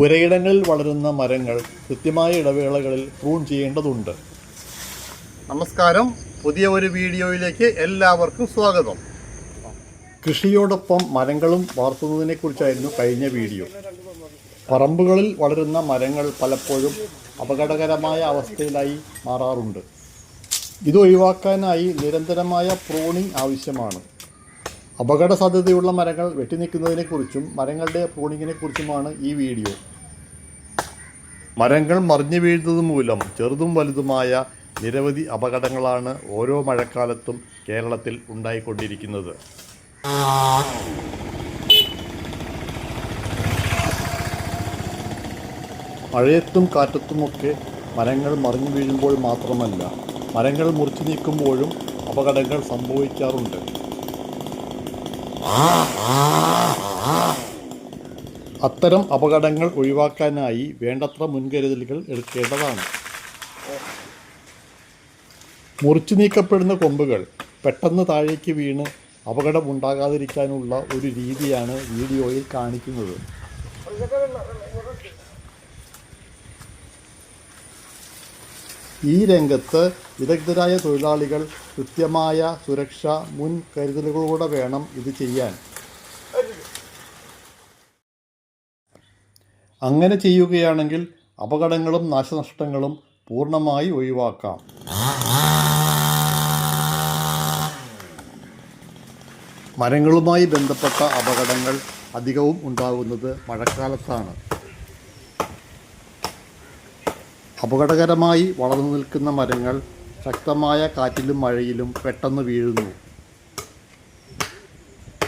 പുരയിടങ്ങളിൽ വളരുന്ന മരങ്ങൾ കൃത്യമായ ഇടവേളകളിൽ പ്രൂൺ ചെയ്യേണ്ടതുണ്ട്. നമസ്കാരം. പുതിയ ഒരു വീഡിയോയിലേക്ക് എല്ലാവർക്കും സ്വാഗതം. കൃഷിയോടൊപ്പം മരങ്ങളും വളർത്തുന്നതിനെക്കുറിച്ചായിരുന്നു കഴിഞ്ഞ വീഡിയോ. പറമ്പുകളിൽ വളരുന്ന മരങ്ങൾ പലപ്പോഴും അപകടകരമായ അവസ്ഥയിലായി മാറാറുണ്ട്. ഇത് ഒഴിവാക്കാനായി നിരന്തരമായ പ്രൂണിംഗ് ആവശ്യമാണ്. അപകട സാധ്യതയുള്ള മരങ്ങൾ വെട്ടിനിൽക്കുന്നതിനെക്കുറിച്ചും മരങ്ങളുടെ പ്രൂണിങ്ങിനെക്കുറിച്ചുമാണ് ഈ വീഡിയോ. മരങ്ങൾ മറിഞ്ഞു വീഴുന്നത് മൂലം ചെറുതും വലുതുമായ നിരവധി അപകടങ്ങളാണ് ഓരോ മഴക്കാലത്തും കേരളത്തിൽ ഉണ്ടായിക്കൊണ്ടിരിക്കുന്നത്. മഴയത്തും കാറ്റത്തുമൊക്കെ മരങ്ങൾ മറിഞ്ഞു വീഴുമ്പോൾ മാത്രമല്ല മരങ്ങൾ മുറിച്ചു നീക്കുമ്പോഴും അപകടങ്ങൾ സംഭവിക്കാറുണ്ട്. അത്തരം അപകടങ്ങൾ ഒഴിവാക്കാനായി വേണ്ടത്ര മുൻകരുതലുകൾ എടുക്കേണ്ടതാണ്. മുറിച്ചു നീക്കപ്പെടുന്ന കൊമ്പുകൾ പെട്ടെന്ന് താഴേക്ക് വീണ് അപകടം ഉണ്ടാകാതിരിക്കാനുള്ള ഒരു രീതിയാണ് വീഡിയോയിൽ കാണിക്കുന്നത്. ഈ രംഗത്ത് വിദഗ്ധരായ തൊഴിലാളികൾ കൃത്യമായ സുരക്ഷ മുൻകരുതലുകളോടെ വേണം ഇത് ചെയ്യാൻ. അങ്ങനെ ചെയ്യുകയാണെങ്കിൽ അപകടങ്ങളും നാശനഷ്ടങ്ങളും പൂർണമായി ഒഴിവാക്കാം. മരങ്ങളുമായി ബന്ധപ്പെട്ട അപകടങ്ങൾ അധികവും ഉണ്ടാകുന്നത് മഴക്കാലത്താണ്. അപകടകരമായി വളർന്നു നിൽക്കുന്ന മരങ്ങൾ ശക്തമായ കാറ്റിലും മഴയിലും പെട്ടെന്ന് വീഴുന്നു.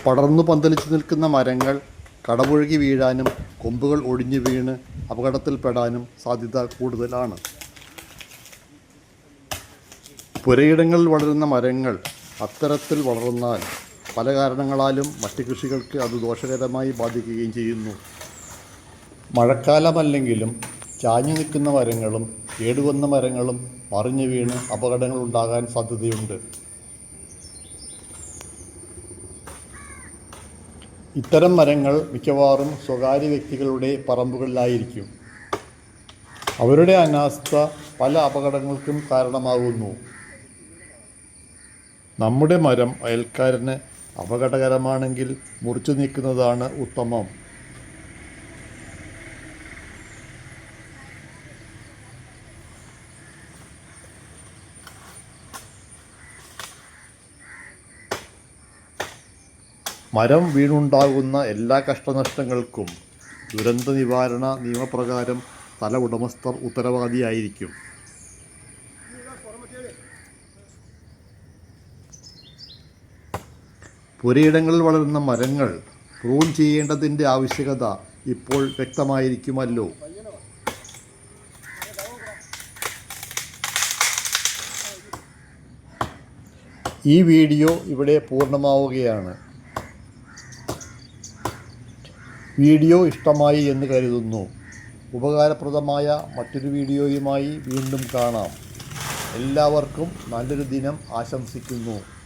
പടർന്നു പന്തലിച്ചു നിൽക്കുന്ന മരങ്ങൾ കടപുഴകി വീഴാനും കൊമ്പുകൾ ഒടിഞ്ഞു വീണ് അപകടത്തിൽപ്പെടാനും സാധ്യത കൂടുതലാണ്. പുരയിടങ്ങളിൽ വളരുന്ന മരങ്ങൾ അത്തരത്തിൽ വളർന്നാൽ പല കാരണങ്ങളാലും മറ്റ് കൃഷികൾക്ക് അത് ദോഷകരമായി ബാധിക്കുകയും ചെയ്യുന്നു. മഴക്കാലമല്ലെങ്കിലും ചാഞ്ഞു നിൽക്കുന്ന മരങ്ങളും കേടുവന്ന മരങ്ങളും മറിഞ്ഞു വീണ് അപകടങ്ങൾ ഉണ്ടാകാൻ സാധ്യതയുണ്ട്. ഇത്തരം മരങ്ങൾ മിക്കവാറും സ്വകാര്യ വ്യക്തികളുടെ പറമ്പുകളിലായിരിക്കും. അവരുടെ അനാസ്ഥ പല അപകടങ്ങൾക്കും കാരണമാകുന്നു. നമ്മുടെ മരം അയൽക്കാരന് അപകടകരമാണെങ്കിൽ മുറിച്ചു നീക്കുന്നതാണ് ഉത്തമം. മരം വീണുണ്ടാകുന്ന എല്ലാ കഷ്ടനഷ്ടങ്ങൾക്കും ദുരന്ത നിവാരണ നിയമപ്രകാരം സ്ഥല ഉടമസ്ഥർ ഉത്തരവാദിയായിരിക്കും. പുരയിടങ്ങളിൽ വളരുന്ന മരങ്ങൾ പ്രൂൺ ചെയ്യേണ്ടതിന്റെ ആവശ്യകത ഇപ്പോൾ വ്യക്തമായിരിക്കുമല്ലോ. ഈ വീഡിയോ ഇവിടെ പൂർണമാവുകയാണ്. വീഡിയോ ഇഷ്ടമായി എന്ന് കരുതുന്നു. ഉപകാരപ്രദമായ മറ്റൊരു വീഡിയോയുമായി വീണ്ടും കാണാം. എല്ലാവർക്കും നല്ലൊരു ദിനം ആശംസിക്കുന്നു.